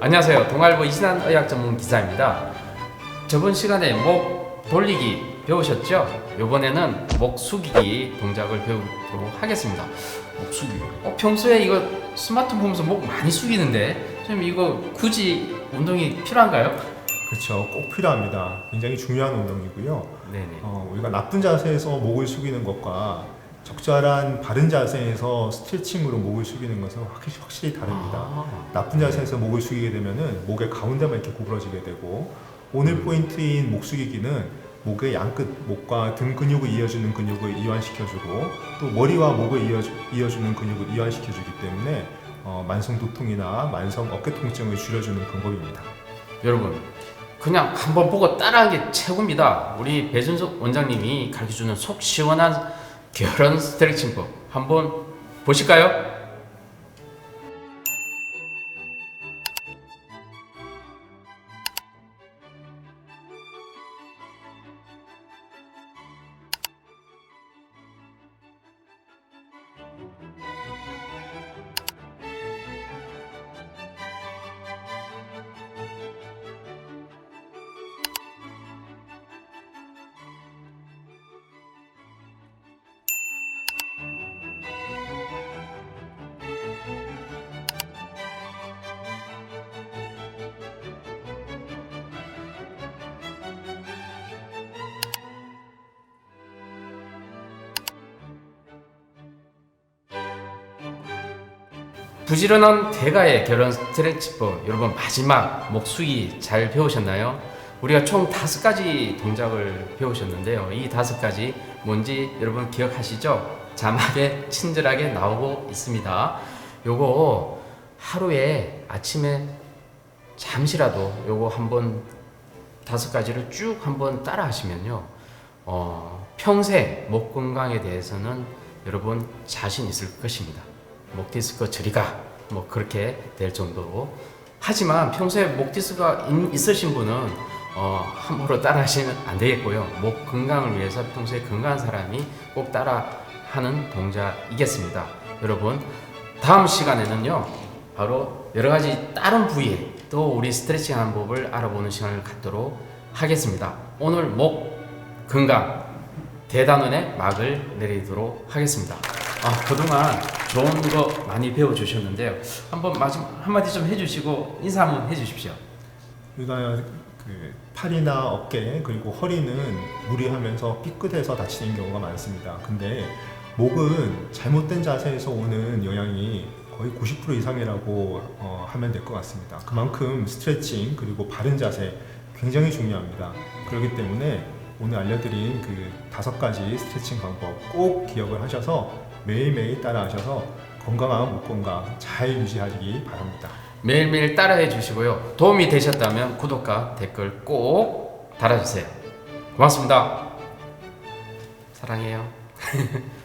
안녕하세요. 동아일보 이신한 의학 전문 기사입니다. 저번 시간에 목 돌리기 배우셨죠? 이번에는 목 숙이기 동작을 배우도록 하겠습니다. 목 숙이기. 어, 평소에 이거 스마트폰 보면서 목 많이 숙이는데 좀 이거 굳이 운동이 필요한가요? 그렇죠. 꼭 필요합니다. 굉장히 중요한 운동이고요. 네네. 어, 우리가 나쁜 자세에서 목을 숙이는 것과 적절한 바른 자세에서 스트레칭으로 목을 숙이는 것은 확실히, 확실히 다릅니다. 아, 나쁜 자세에서 목을 숙이게 되면은 목의 가운데만 이렇게 구부러지게 되고 오늘 포인트인 목 숙이기는 목의 양끝, 목과 등 근육을 이어주는 근육을 이완시켜주고 또 머리와 목을 이어주, 이어주는 근육을 이완시켜주기 때문에 어, 만성 두통이나 만성 어깨 통증을 줄여주는 방법입니다. 여러분 그냥 한번 보고 따라하는 게 최고입니다. 우리 배준석 원장님이 가르쳐주는 속 시원한 결혼 스트레칭법 한번 보실까요? 부지런한 대가의 결혼 스트레치법 여러분 마지막 목수기 잘 배우셨나요? 우리가 총 다섯 가지 동작을 배우셨는데요. 이 다섯 가지 뭔지 여러분 기억하시죠? 자막에 친절하게 나오고 있습니다. 요거 하루에 아침에 잠시라도 요거 한번 다섯 가지를 쭉 한번 따라 하시면요. 어, 평생 목 건강에 대해서는 여러분 자신 있을 것입니다. 목 디스크 저리가 뭐 그렇게 될 정도로 하지만 평소에 목 디스크가 있- 있으신 분은 어, 함부로 따라 하시면 안 되겠고요. 목 건강을 위해서 평소에 건강한 사람이 꼭 따라 하는 동작이겠습니다. 여러분 다음 시간에는요. 바로 여러 가지 다른 부위에 또 우리 스트레칭 하는 법을 알아보는 시간을 갖도록 하겠습니다. 오늘 목 건강 대단원의 막을 내리도록 하겠습니다. 아, 그동안 좋은 거 많이 배워주셨는데요. 한번 마지막 한마디 좀 해주시고 인사 한번 해주십시오. 우리가 그 팔이나 어깨 그리고 허리는 무리하면서 삐끗해서 다치는 경우가 많습니다. 근데 목은 잘못된 자세에서 오는 영향이 거의 90% 이상이라고 어, 하면 될 것 같습니다. 그만큼 스트레칭 그리고 바른 자세 굉장히 중요합니다. 그렇기 때문에 오늘 알려드린 그 다섯 가지 스트레칭 방법 꼭 기억을 하셔서 매일매일 따라하셔서 건강한 목 건강 잘 유지하시기 바랍니다. 매일매일 따라해 주시고요. 도움이 되셨다면 구독과 댓글 꼭 달아주세요. 고맙습니다. 사랑해요.